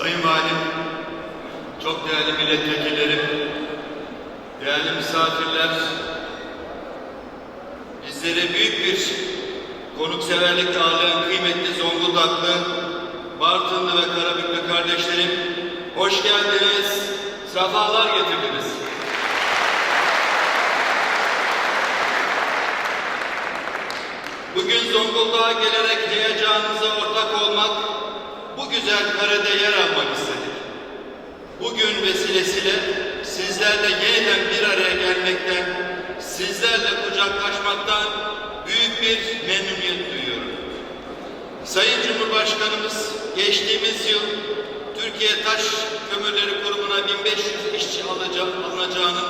Sayın Valim, çok değerli milletvekillerim, değerli misafirler, bizlere büyük bir konukseverlikle ağırlayan kıymetli Zonguldaklı, Bartınlı ve Karabüklü kardeşlerim, hoş geldiniz, sefalar getirdiniz. Bugün Zonguldak'a gelerek heyecanınıza ortak olmak, bu güzel karede yer almak istedik. Bugün vesilesiyle sizlerle yeniden bir araya gelmekten, sizlerle kucaklaşmaktan büyük bir memnuniyet duyuyorum. Sayın Cumhurbaşkanımız geçtiğimiz yıl Türkiye Taş Kömürleri Kurumu'na 1500 işçi alacak, alınacağının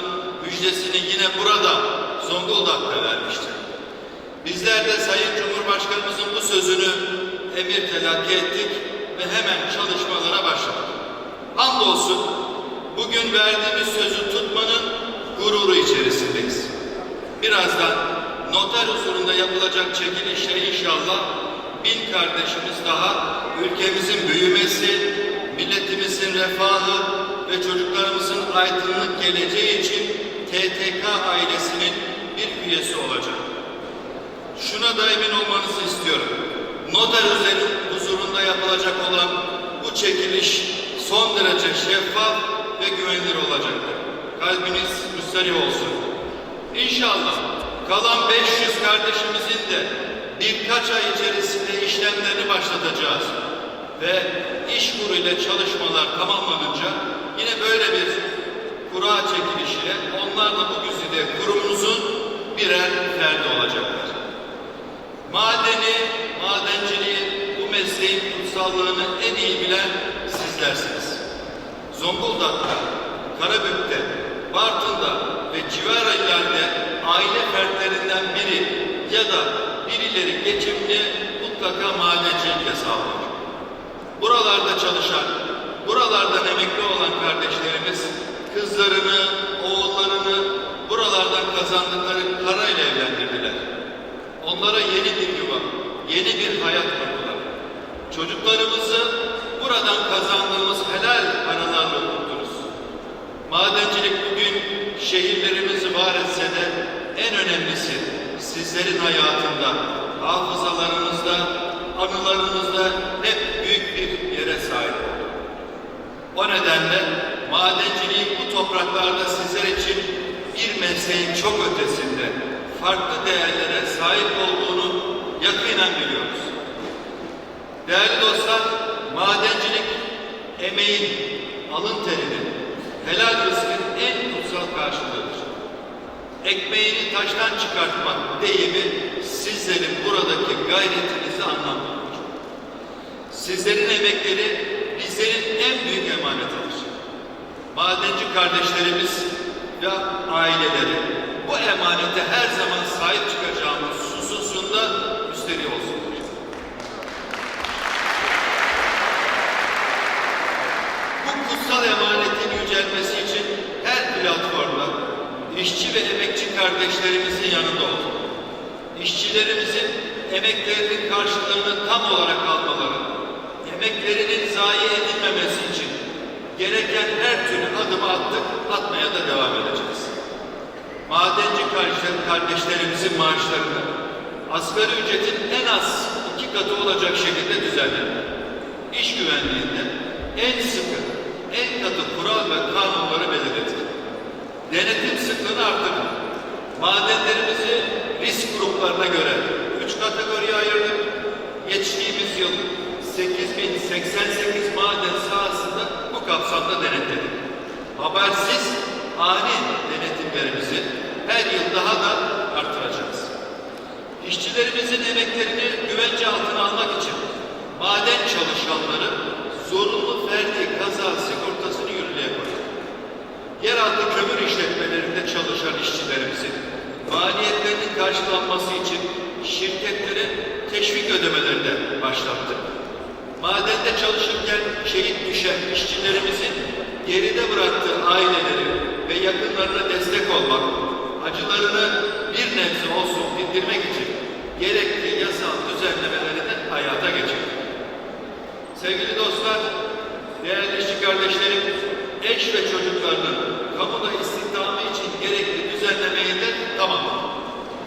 müjdesini yine burada Zonguldak'ta vermişti. Bizler de Sayın Cumhurbaşkanımızın bu sözünü emir telakki ettik ve hemen çalışmalara başladık. Hamdolsun bugün verdiğimiz sözü tutmanın gururu içerisindeyiz. Birazdan noter huzurunda yapılacak çekilişle inşallah bin kardeşimiz daha ülkemizin büyümesi, milletimizin refahı ve çocuklarımızın aydınlık geleceği için TTK ailesinin bir üyesi olacak. Şuna da emin olmanızı istiyorum. Noter üzeri huzurunda yapılacak olan bu çekiliş son derece şeffaf ve güvenilir olacaktır. Kalbiniz müsterih olsun. İnşallah kalan 500 kardeşimizin de birkaç ay içerisinde işlemlerini başlatacağız. Ve iş ile çalışmalar tamamlanınca yine böyle bir kura çekilişiyle onlar da bu güzide kurumumuzun birer ferdi olacaklar. Madeni, madenciliği, bu mesleğin kutsallığını en iyi bilen sizlersiniz. Zonguldak'ta, Karabük'te, Bartın'da ve civar illerde aile fertlerinden biri ya da birileri geçimini mutlaka madencilikle sağlıyor. Buralarda çalışan, buralardan emekli olan kardeşlerimiz kızlarını, oğullarını buralardan kazandıkları parayla evlendirdiler. Onlara yeni bir yuva, yeni bir hayat kurdular. Çocuklarımızı buradan kazandığımız helal paralarla okuttunuz. Madencilik bugün şehirlerimizi var etse de en önemlisi sizlerin hayatında, hafızalarınızda, anılarınızda hep büyük bir yere sahip oldu. O nedenle madenciliğin bu topraklarda sizler için bir mesleğin çok ötesinde farklı değerlere sahip olduğunu yakinen biliyoruz. Değerli dostlar, madencilik emeğin, alın terinin, helal rızkın en kutsal karşılığıdır. Ekmeğini taştan çıkartmak deyimi sizlerin buradaki gayretinizi anlamlıdır. Sizlerin emekleri bizlerin en büyük emanetidir. Madenci kardeşlerimiz ve aileleri bu emanete her zaman sahip çıkacağımız hususunda müsterih olsunlar. Bu kutsal emanetin yücelmesi için her platformda işçi ve emekçi kardeşlerimizin yanında olduk. İşçilerimizin emeklerinin karşılığını tam olarak almaları, emeklerinin zayi edilmemesi için gereken her türlü adımı attık, atmaya da devam edeceğiz. Madenci kardeş- kardeşlerimizin maaşlarını asgari ücretin en az iki katı olacak şekilde düzenledik. İş güvenliğinde en sıkı, en katı kural ve kanunları belirledik. Denetim sıklığını arttırdık. Madenlerimizi risk gruplarına göre üç kategoriye ayırdık. Geçtiğimiz yıl 8088 maden sahasında bu kapsamda denetledik. Habersiz ani denetimlerimizi her yıl daha da artıracağız. İşçilerimizin emeklerini güvence altına almak için maden çalışanları zorunlu ferdi kaza sigortasını yürürlüğe koyduk. Yeraltı kömür işletmelerinde çalışan işçilerimizin maliyetlerinin karşılanması için şirketlere teşvik ödemelerini de başlattık. Madende çalışırken şehit düşen işçilerimizin geride bıraktığı aileleri ve yakınlarına destek olmak, acılarını bir nebze olsun dindirmek için gerekli yasal düzenlemeleri de hayata geçirdik. Sevgili dostlar, genç ve çocuklarının kamuda istihdamı için gerekli düzenlemeyi de tamamladık.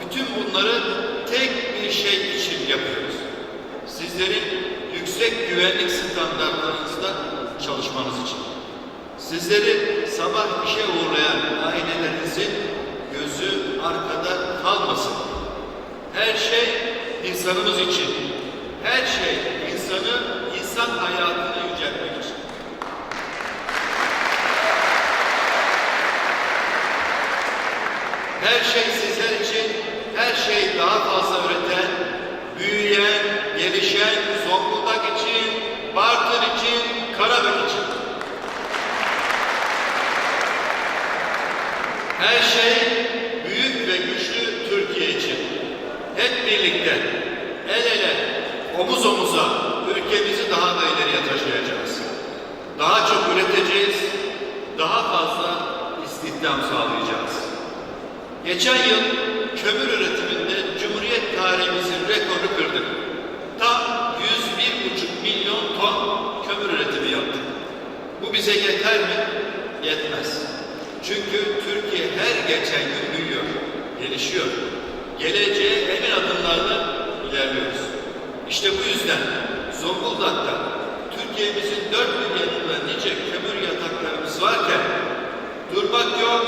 Bütün bunları tek bir şey için yapıyoruz. Sizlerin yüksek güvenlik standartlarınızda çalışmanız için. Sizleri sabah işe uğrayan ailelerinizin gözü arkada kalmasın. Her şey insanımız için. Her şey insanı, insan hayatını yüceltmek için. Her şey sizler için, her şey daha fazla üreten, büyüyen, gelişen Zonguldak için, Bartın için, Karabük için. Her şey büyük ve güçlü Türkiye için. Hep birlikte, el ele, omuz omuza ülkemizi daha da ileriye taşıyacağız. Daha çok üreteceğiz, daha fazla istihdam sağlayacağız. Geçen yıl kömür üretiminde Cumhuriyet tarihimizin rekoru kırdık. Tam 101,5 milyon ton kömür üretimi yaptık. Bu bize yeter mi? Yetmez. Çünkü Türkiye her geçen gün büyüyor, gelişiyor. Geleceğe emin adımlarla ilerliyoruz. İşte bu yüzden Zonguldak'ta Türkiye'mizin dört bir yanında nice kömür yataklarımız varken durmak yok,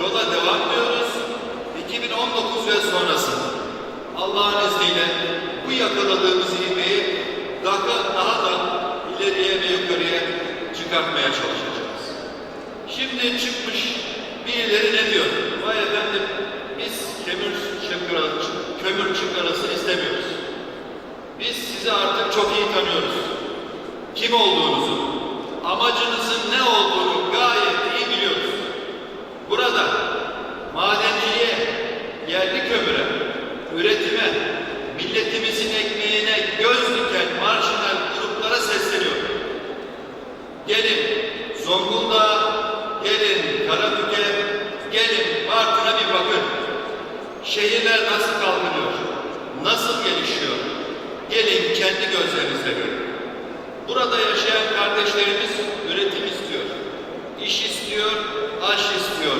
yola devam ediyoruz. 2019 ve sonrası Allah'ın izniyle bu yakaladığımız ivmeyi daha, daha da ileriye ve yukarıya çıkartmaya çalışacağız. Şimdi çıkmış birileri ne diyor? Vay efendim biz kömür çıkarası, kömür çıkarasını istemiyoruz. Biz sizi artık çok iyi tanıyoruz. Kim olduğunuzu, amacınızın ne olduğunu gayet iyi biliyoruz. Burada madenciliğe, yerli kömüre, üretime, milletimizin ekmeğine göz diken marjinal gruplara sesleniyorum. Gelin Zonguldak'a, gelin Karabük'e, gelin Bartın'a bir bakın. Şehirler nasıl kalkınıyor, nasıl gelişiyor? Gelin kendi gözlerinizle görün. Burada yaşayan kardeşlerimiz üretim istiyor, iş istiyor, aş istiyor.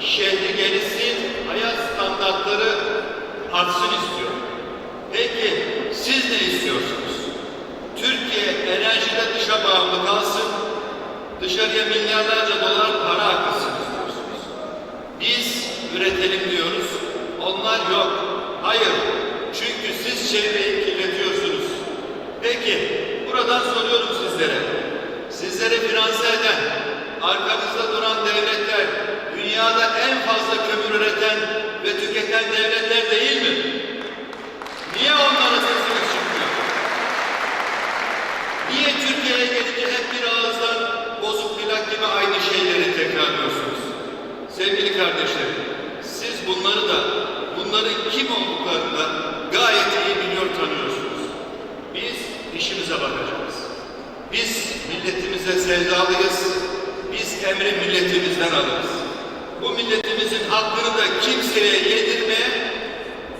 Şehri gelişsin, hayat standartları artsın istiyor. Peki siz ne istiyorsunuz? Türkiye enerjide dışa bağımlı kalsın, dışarıya milyarlarca dolar para akılsın istiyorsunuz. Biz üretelim diyoruz, onlar yok. Hayır, çünkü siz çevreyi kirletiyorsunuz. Peki, buradan soruyorum sizlere. Sizlere finanse eden, arkanızda duran devletler, dünyada en fazla kömür üreten ve tüketen devletler değil mi? Niye onlara sesiniz çıkmıyor? Niye Türkiye'ye gelince hep bir ağızdan bozuk plak gibi aynı şeyleri tekrarlıyorsunuz? Sevgili kardeşlerim, siz bunları da, bunların kim olduklarını da gayet iyi biliyor tanıyorsunuz. Biz işimize bakacağız. Biz milletimize sevdalıyız. Biz emri milletimizden alırız. Bu milletimizin hakkını da kimseye yedirmeye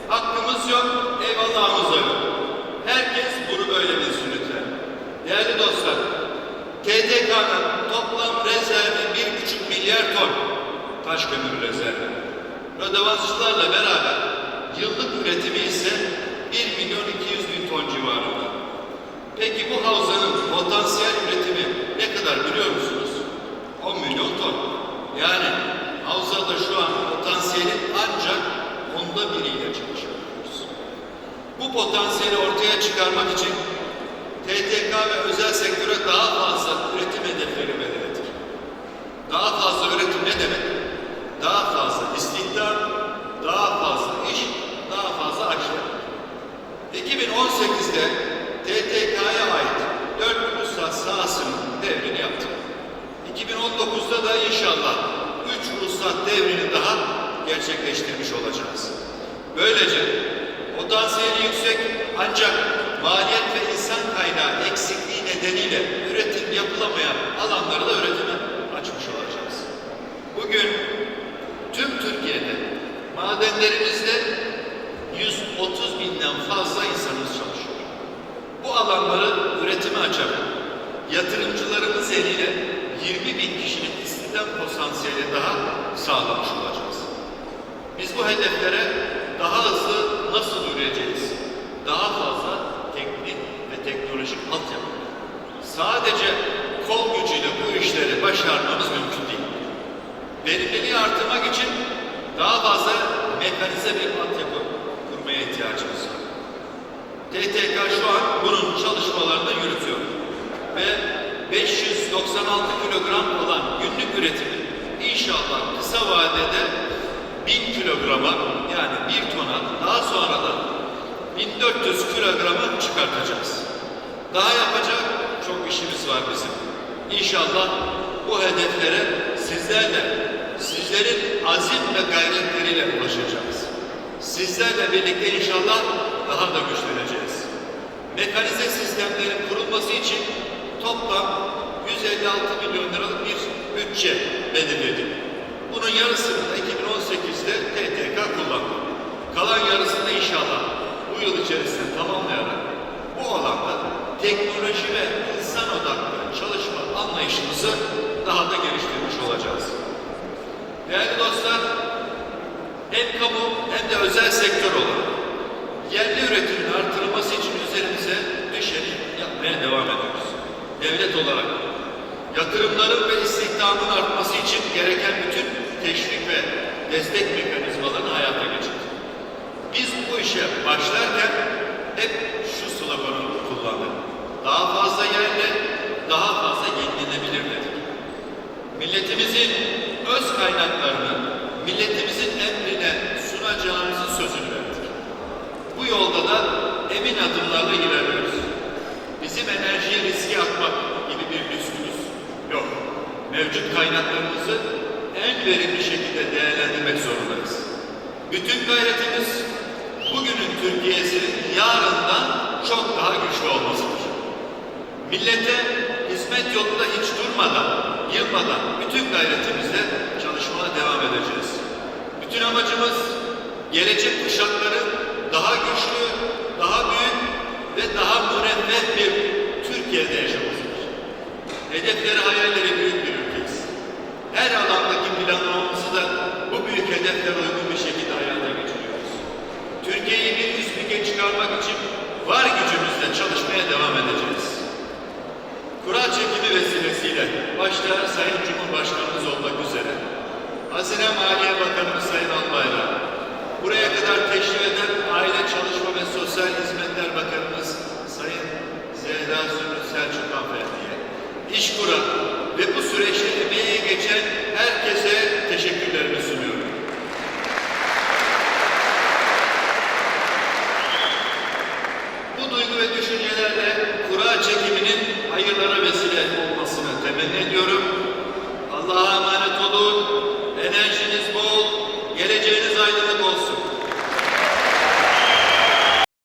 hakkımız yok, eyvallahımız yok. Herkes bunu böyle bilsin lütfen. Değerli dostlar, TDK'nın toplam rezervi bir buçuk milyar ton taş kömür rezervi. Rödevansçılarla beraber yıllık üretimi ise 1 milyon 200 bin ton civarında. Peki bu havzanın potansiyel üretimi ne kadar biliyor musunuz? 10 milyon ton. Yani havzada şu an potansiyelin ancak onda biriyle çalışıyoruz. Bu potansiyeli ortaya çıkarmak için TTK ve özel sektöre daha fazla üretim hedefleri belirledik. Daha fazla üretim ne demek? Daha fazla istihdam, daha fazla iş, daha fazla açlık. 2018'de TTK'ya ait 4 ruhsat sahasının devrini yaptık. 2019'da da inşallah 3 ruhsat devrini daha gerçekleştirmiş olacağız. Böylece potansiyeli yüksek ancak maliyet ve insan kaynağı eksikliği nedeniyle üretim yapılamayan alanları da üretime açmış olacağız. Bugün tüm Türkiye'de madenlerimizde 130 binden fazla insanımız çalışıyor. Bu alanları üretime açan yatırımcılarımız eliyle 20 bin kişinin istihdam potansiyeli daha sağlamış olacağız. Biz bu hedeflere daha hızlı nasıl yürüyeceğiz? Daha fazla teknik ve teknolojik altyapı. Sadece kol gücüyle bu işleri başarmamız mümkün değil. Verimliliği artırmak için daha fazla mekanize bir altyapı kurmaya ihtiyacımız var. TTK şu an bunun çalışmalarını yürütüyor. Ve 596 kilogram olan günlük üretimi inşallah kısa vadede 1000 kilograma yani 1 tona daha sonra da 1400 kilograma çıkartacağız. Daha yapacak çok işimiz var bizim. İnşallah bu hedeflere sizlerle, sizlerin azim ve gayretleriyle ulaşacağız. Sizlerle birlikte inşallah daha da güçleneceğiz. Mekanize sistemlerin kurulması için toplam 156 milyon liralık bir bütçe belirledik. Bunun yarısını 2018'de TTK kullandı. Kalan yarısını inşallah bu yıl içerisinde tamamlayarak bu alanda teknoloji ve insan odaklı çalışma anlayışımızı daha da geliştirmiş olacağız. Değerli dostlar, hem kamu hem de özel sektör olarak yerli üretimin artırılması için üzerimize düşeni yapmaya devam ediyoruz. Devlet olarak yatırımların ve istihdamın artması için gereken bütün teşvik ve destek mekanizmalarını hayata geçirdik. Biz bu işe başlarken hep şu sloganı kullandık. Daha fazla yerle, daha fazla yenilenebilir dedik. Milletimizin öz kaynaklarını milletimizin emrine sunacağımızın sözünü verdik. Bu yolda da emin adımlarla ilerliyoruz. Bizim enerjiye riske atmak gibi bir lüksümüz yok. Mevcut kaynaklarımızı en verimli şekilde değerlendirmek zorundayız. Bütün gayretimiz bugünün Türkiye'sinin yarından çok daha güçlü olmasıdır. Millete hizmet yolunda hiç durmadan, yılmadan bütün gayretimizle çalışmaya devam edeceğiz. Bütün amacımız gelecek kuşakların daha güçlü, daha büyük ve daha müreffeh bir Türkiye'de yaşamasıdır. Hedefleri, hayalleri büyük bir ülkeyiz. Her alandaki planlamamızı da bu büyük hedeflere uygun bir şekilde hayata geçiriyoruz. Türkiye'yi bir üst lige çıkarmak için var gücümüzle çalışmaya devam edeceğiz. Kura çekimi vesilesiyle başta Sayın Cumhurbaşkanımız olmak üzere Hazine Maliye Bakanımız Sayın Albayrak, buraya kadar teşrif eden Aile Çalışma ve Sosyal Hizmetler Bakanımız Sayın Zehra Zümrüt Selçuk Hanımefendi'ye, İşkur'a ve bu süreçte emeği geçen herkese teşekkürlerimi sunuyorum.